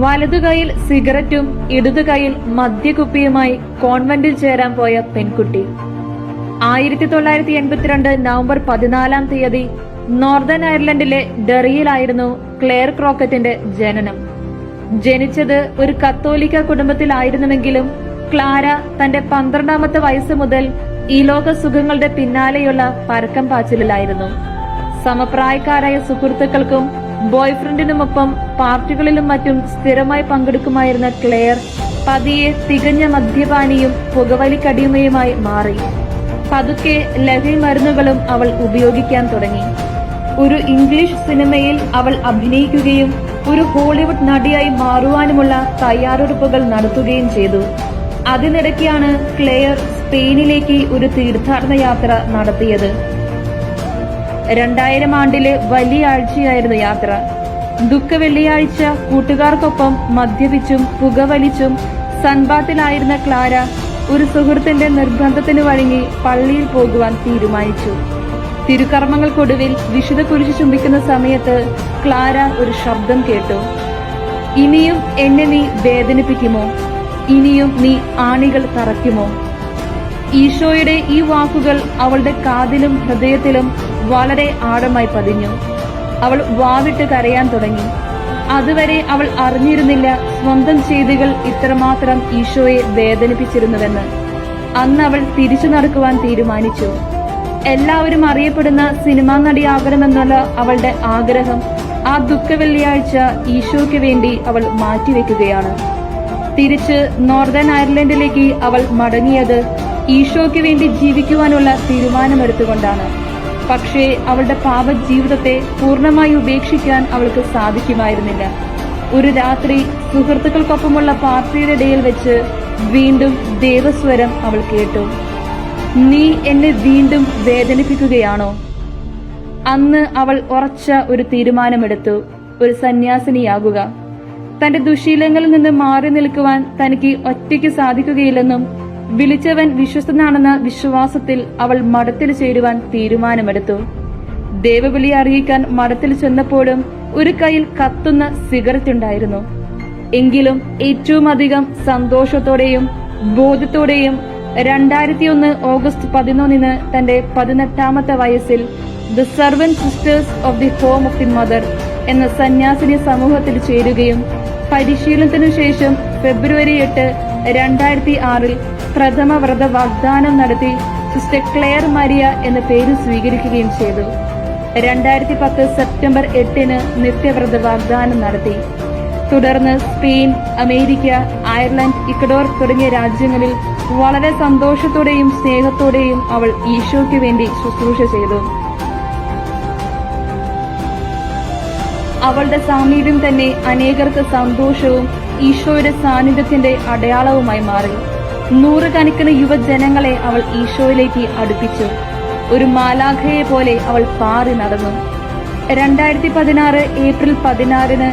വലതുകൈയിൽ സിഗരറ്റും ഇടതു കൈയിൽ മദ്യകുപ്പിയുമായി കോൺവെന്റിൽ ചേരാൻ പോയ പെൺകുട്ടി. ആയിരത്തി തൊള്ളായിരത്തി എൺപത്തിരണ്ട് നവംബർ പതിനാലാം തീയതി നോർത്തേൺ അയർലൻഡിലെ ഡെറിയിലായിരുന്നു ക്ലെയർ ക്രോക്കറ്റിന്റെ ജനനം. ജനിച്ചത് ഒരു കത്തോലിക്ക കുടുംബത്തിലായിരുന്നുവെങ്കിലും ക്ലാര തന്റെ പന്ത്രണ്ടാമത്തെ വയസ്സ് മുതൽ ഈ ലോക സുഖങ്ങളുടെ പിന്നാലെയുള്ള പരക്കം പാച്ചിലായിരുന്നു സമപ്രായക്കാരായ സുഹൃത്തുക്കൾക്കും ബോയ്ഫ്രണ്ടിനുമൊപ്പം പാർട്ടികളിലും മറ്റും സ്ഥിരമായി പങ്കെടുക്കുമായിരുന്ന ക്ലെയർ പതിയെ തികഞ്ഞ മദ്യപാനിയും പുകവലിക്കടിയുമയുമായി മാറി. പതുക്കെ ലഹരി മരുന്നുകളും അവൾ ഉപയോഗിക്കാൻ തുടങ്ങി. ഒരു ഇംഗ്ലീഷ് സിനിമയിൽ അവൾ അഭിനയിക്കുകയും ഒരു ഹോളിവുഡ് നടിയായി മാറുവാനുമുള്ള തയ്യാറെടുപ്പുകൾ നടത്തുകയും ചെയ്തു. അതിനിടയ്ക്കാണ് ക്ലെയർ സ്പെയിനിലേക്ക് ഒരു തീർത്ഥാടന യാത്ര നടത്തിയത്. രണ്ടായിരം ആണ്ടിലെ വലിയ ആഴ്ചയായിരുന്നു യാത്ര. ദുഃഖ വെള്ളിയാഴ്ച കൂട്ടുകാർക്കൊപ്പം മദ്യപിച്ചും പുകവലിച്ചും സൺബാത്തിലായിരുന്ന ക്ലാര ഒരു സുഹൃത്തിന്റെ നിർബന്ധത്തിന് വഴങ്ങി പള്ളിയിൽ പോകുവാൻ തീരുമാനിച്ചു. തിരുക്കർമ്മങ്ങൾക്കൊടുവിൽ വിശുദ്ധ കുരിശ് ചുംബിക്കുന്ന സമയത്ത് ക്ലാര ഒരു ശബ്ദം കേട്ടു. ഇനിയും എന്നെ നീ വേദനിപ്പിക്കുമോ? ഇനിയും നീ ആണികൾ തറയ്ക്കുമോ? ഈശോയുടെ ഈ വാക്കുകൾ അവളുടെ കാതിലും ഹൃദയത്തിലും വളരെ ആഴമായി പതിഞ്ഞു. അവൾ വാവിട്ട് കരയാൻ തുടങ്ങി. അതുവരെ അവൾ അറിഞ്ഞിരുന്നില്ല സ്വന്തം ചെയ്തികൾ ഇത്രമാത്രം ഈശോയെ വേദനിപ്പിച്ചിരുന്നുവെന്ന്. അന്ന് അവൾ തിരിച്ചു നടക്കുവാൻ തീരുമാനിച്ചു. എല്ലാവരും അറിയപ്പെടുന്ന സിനിമാ നടിയാകണമെന്നുള്ള അവളുടെ ആഗ്രഹം ആ ദുഃഖ വെള്ളിയാഴ്ച ഈശോയ്ക്ക് വേണ്ടി അവൾ മാറ്റിവെക്കുകയാണ്. തിരിച്ച് നോർത്തേൺ അയർലൻഡിലേക്ക് അവൾ മടങ്ങിയത് ഈശോയ്ക്ക് വേണ്ടി ജീവിക്കുവാനുള്ള തീരുമാനമെടുത്തുകൊണ്ടാണ്. പക്ഷേ അവളുടെ പാപ ജീവിതത്തെ പൂർണമായി ഉപേക്ഷിക്കാൻ അവൾക്ക് സാധിക്കുമായിരുന്നില്ല. ഒരു രാത്രി സുഹൃത്തുക്കൾക്കൊപ്പമുള്ള പാർട്ടിയുടെ ഇടയിൽ വെച്ച് വീണ്ടും ദേവസ്വരം അവൾ കേട്ടു. നീ എന്നെ വീണ്ടും വേദനിപ്പിക്കുകയാണോ? അന്ന് അവൾ ഉറച്ച ഒരു തീരുമാനമെടുത്തു. ഒരു സന്യാസിനിയാകുക. തന്റെ ദുശീലങ്ങളിൽ നിന്ന് മാറി നിൽക്കുവാൻ തനിക്ക് ഒറ്റയ്ക്ക് സാധിക്കുകയില്ലെന്നും വിളിച്ചവൻ വിശ്വസ്തനാണെന്ന വിശ്വാസത്തിൽ അവൾ മഠത്തിൽ ചേരുവാൻ തീരുമാനമെടുത്തു. ദേവവിളി അറിയിക്കാൻ മഠത്തിൽ ചെന്നപ്പോഴും ഒരു കയ്യിൽ കത്തുന്ന സിഗരറ്റ് ഉണ്ടായിരുന്നു എങ്കിലും ഏറ്റവും അധികം സന്തോഷത്തോടെയും ബോധത്തോടെയും രണ്ടായിരത്തി ഒന്ന് ഓഗസ്റ്റ് പതിനൊന്നിന് തന്റെ പതിനെട്ടാമത്തെ വയസ്സിൽ the Servant Sisters of the Home of the Mother എന്ന സന്യാസിനി സമൂഹത്തിൽ ചേരുകയും പരിശീലനത്തിനു ശേഷം ഫെബ്രുവരി എട്ട് രണ്ടായിരത്തി ആറിൽ പ്രഥമ വ്രത വാഗ്ദാനം നടത്തി സിസ്റ്റർ ക്ലെയർ മരിയ എന്ന പേര് സ്വീകരിക്കുകയും ചെയ്തു. രണ്ടായിരത്തി പത്ത് സെപ്റ്റംബർ എട്ടിന് നിത്യവ്രത വാഗ്ദാനം നടത്തി. തുടർന്ന് സ്പെയിൻ അമേരിക്ക അയർലൻഡ് ഇക്കഡോർ തുടങ്ങിയ രാജ്യങ്ങളിൽ വളരെ സന്തോഷത്തോടെയും സ്നേഹത്തോടെയും അവൾ ഈശോയ്ക്ക് വേണ്ടി ശുശ്രൂഷ ചെയ്തു. അവളുടെ സാമീപ്യം തന്നെ അനേകർക്ക് സന്തോഷവും ഈശോയുടെ സാന്നിധ്യത്തിന്റെ അടയാളവുമായി മാറി. നൂറുകണക്കിന് യുവജനങ്ങളെ അവൾ ഈശോയിലേക്ക് അടുപ്പിച്ചു. ഒരു മാലാഖയെ പോലെ അവൾ പാറി നടന്നു. രണ്ടായിരത്തി പതിനാറ് ഏപ്രിൽ പതിനാറിന്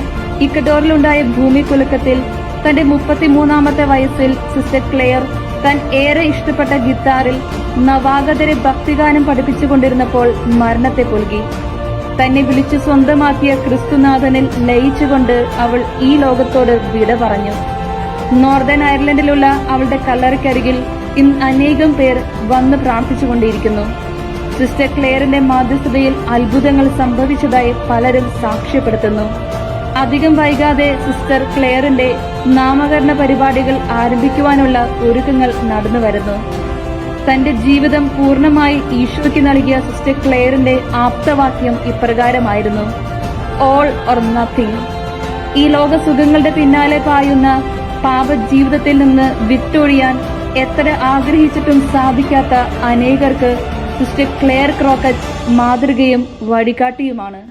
ഇക്കഡോറിലുണ്ടായ ഭൂമികുലുക്കത്തിൽ തന്റെ മുപ്പത്തിമൂന്നാമത്തെ വയസ്സിൽ സിസ്റ്റർ ക്ലെയർ താൻ ഏറെ ഇഷ്ടപ്പെട്ട ഗിത്താറിൽ നവാഗതരെ ഭക്തിഗാനം പഠിപ്പിച്ചുകൊണ്ടിരുന്നപ്പോൾ മരണത്തെ പുൽകി. തന്നെ വിളിച്ചു സ്വന്തമാക്കിയ ക്രിസ്തുനാഥനിൽ ലയിച്ചുകൊണ്ട് അവൾ ഈ ലോകത്തോട് വിട പറഞ്ഞു. നോർത്തേൺ അയർലൻഡിലുള്ള അവളുടെ കല്ലറയ്ക്കരികിൽ ഇന്ന് അനേകം പേർ വന്ന് പ്രാർത്ഥിച്ചുകൊണ്ടിരിക്കുന്നു. സിസ്റ്റർ ക്ലെയറിന്റെ മാധ്യസ്ഥതയിൽ അത്ഭുതങ്ങൾ സംഭവിച്ചതായി പലരും സാക്ഷ്യപ്പെടുത്തുന്നു. അധികം വൈകാതെ സിസ്റ്റർ ക്ലെയറിന്റെ നാമകരണ പരിപാടികൾ ആരംഭിക്കുവാനുള്ള ഒരുക്കങ്ങൾ നടന്നു വരുന്നു തന്റെ ജീവിതം പൂർണമായി ഈശോയ്ക്ക് നൽകിയ സിസ്റ്റർ ക്ലെയറിന്റെ ആപ്തവാക്യം ഇപ്രകാരമായിരുന്നു. ഓൾ ഓർ നത്തിങ് ഈ ലോക സുഖങ്ങളുടെ പിന്നാലെ പായുന്ന പാപ ജീവിതത്തിൽ നിന്ന് വിട്ടൊഴിയാൻ എത്ര ആഗ്രഹിച്ചിട്ടും സാധിക്കാത്ത അനേകർക്ക് സിസ്റ്റർ ക്ലെയർ ക്രോക്കറ്റ് മാതൃകയും വഴികാട്ടിയുമാണ്.